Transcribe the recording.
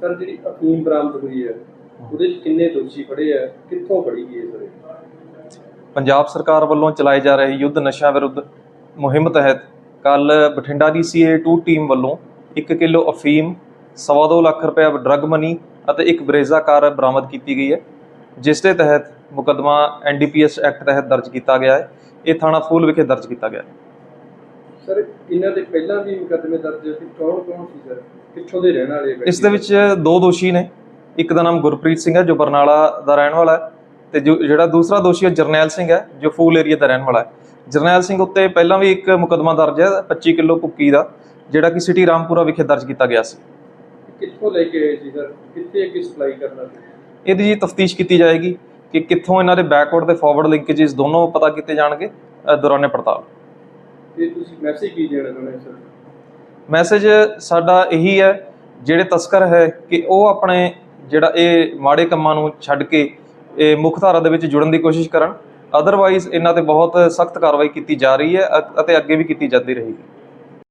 Sir, ਜਿਹੜੀ ਅਫੀਮ ਬਰਾਮਦ ਹੋਈ ਹੈ, ਉਹਦੇ ਚ ਕਿੰਨੇ ਦੋਸ਼ੀ ਫੜੇ ਆ ਕਿੱਥੋਂ ਫੜੀ ਗਈ ਸਰ ਪੰਜਾਬ ਸਰਕਾਰ ਵੱਲੋਂ ਚਲਾਏ ਜਾ ਰਹੇ ਯੁੱਧ ਨਸ਼ਾ ਵਿਰੁੱਧ ਮੁਹਿੰਮ ਤਹਿਤ ਕੱਲ ਬਠਿੰਡਾ ਦੀ CA2 ਟੀਮ ਵੱਲੋਂ 1 ਕਿਲੋ ਅਫੀਮ, ਸਵਾ ਦੋ ਲੱਖ ਰੁਪਏ ਡਰੱਗ ਮਨੀ ਅਤੇ ਇੱਕ ਬਰੇਜ਼ਾ ਕਾਰ ਬਰਾਮਦ ਕੀਤੀ ਗਈ ਹੈ, ਜਿਸ ਦੇ ਤਹਿਤ ਮੁਕੱਦਮਾ ਐਨਡੀਪੀਐਸ ਐਕਟ ਤਹਿਤ ਦਰਜ ਕੀਤਾ ਗਿਆ ਹੈ। ਇਹ ਥਾਣਾ ਫੂਲ ਵਿਖੇ ਦਰਜ ਕੀਤਾ ਗਿਆ ਹੈ। ਸਰ ਇਹਨਾਂ ਦੇ ਪਹਿਲਾਂ ਵੀ ਮੁਕੱਦਮੇ ਦਰਜ ਸੀ। ਕੌਣ ਕੌਣ ਸੀ ਸਰ? ਕਿੱਥੋਂ ਦੇ ਰਹਿਣ ਵਾਲੇ ਇਸ ਦੇ ਵਿੱਚ ਦੋ ਦੋਸ਼ੀ ਨੇ। ਇੱਕ ਦਾ ਨਾਮ ਗੁਰਪ੍ਰੀਤ ਸਿੰਘ ਹੈ ਜੋ ਬਰਨਾਲਾ ਦਾ ਰਹਿਣ ਵਾਲਾ ਹੈ ਤੇ ਜੋ ਜਿਹੜਾ ਦੂਸਰਾ ਦੋਸ਼ੀ ਹੈ ਜਰਨੈਲ ਸਿੰਘ ਹੈ ਜੋ ਫੂਲ ਏਰੀਆ ਦਾ ਰਹਿਣ ਵਾਲਾ ਹੈ। ਜਰਨੈਲ ਸਿੰਘ ਉੱਤੇ ਪਹਿਲਾਂ ਵੀ ਇੱਕ ਮੁਕੱਦਮਾ ਦਰਜ ਹੈ 25 ਕਿਲੋ ਭੁੱਕੀ ਦਾ ਜਿਹੜਾ ਕਿ ਸਿਟੀ ਰਾਮਪੁਰਾ ਵਿਖੇ ਦਰਜ ਕੀਤਾ ਗਿਆ ਸੀ। ਕਿੱਥੋਂ ਲੈ ਕੇ ਆਏ ਸੀ ਸਰ? ਕਿੱਥੇ ਅੱਗੇ ਸਪਲਾਈ ਕਰਨਾ ਸੀ? ਇਹਦੀ ਜੀ ਤਫਤੀਸ਼ ਕੀਤੀ ਜਾਏਗੀ ਕਿ ਕਿੱਥੋਂ ਇਹਨਾਂ ਦੇ ਬੈਕਵਰਡ ਤੇ ਫਾਰਵਰਡ ਲਿੰਕੇजेस ਦੋਨੋਂ ਪਤਾ ਕੀਤੇ ਜਾਣਗੇ ਦੌਰਾਨੇ ਪੜਤਾਲ। ਤੇ ਤੁਸੀਂ ਮੈਸੇਜ ਕੀ ਦੇਣਾ ਚਾਹੁੰਦੇ ਸਰ ਮੈਸੇਜ ਸਾਡਾ ਇਹੀ ਹੈ, ਜਿਹੜੇ ਤਸਕਰ ਹੈ ਕਿ ਉਹ ਆਪਣੇ ਜਿਹੜਾ ਇਹ ਮਾੜੇ ਕੰਮਾਂ ਨੂੰ ਛੱਡ ਕੇ ਇਹ ਮੁੱਖ ਧਾਰਾ ਦੇ ਵਿੱਚ ਜੁੜਨ ਦੀ ਕੋਸ਼ਿਸ਼ ਕਰਨ। ਅਦਰਵਾਈਜ਼ ਇਹਨਾਂ ਤੇ ਬਹੁਤ ਸਖਤ ਕਾਰਵਾਈ ਕੀਤੀ ਜਾ ਰਹੀ ਹੈ ਅਤੇ ਅੱਗੇ ਵੀ ਕੀਤੀ ਜਾਂਦੀ ਰਹੇਗੀ।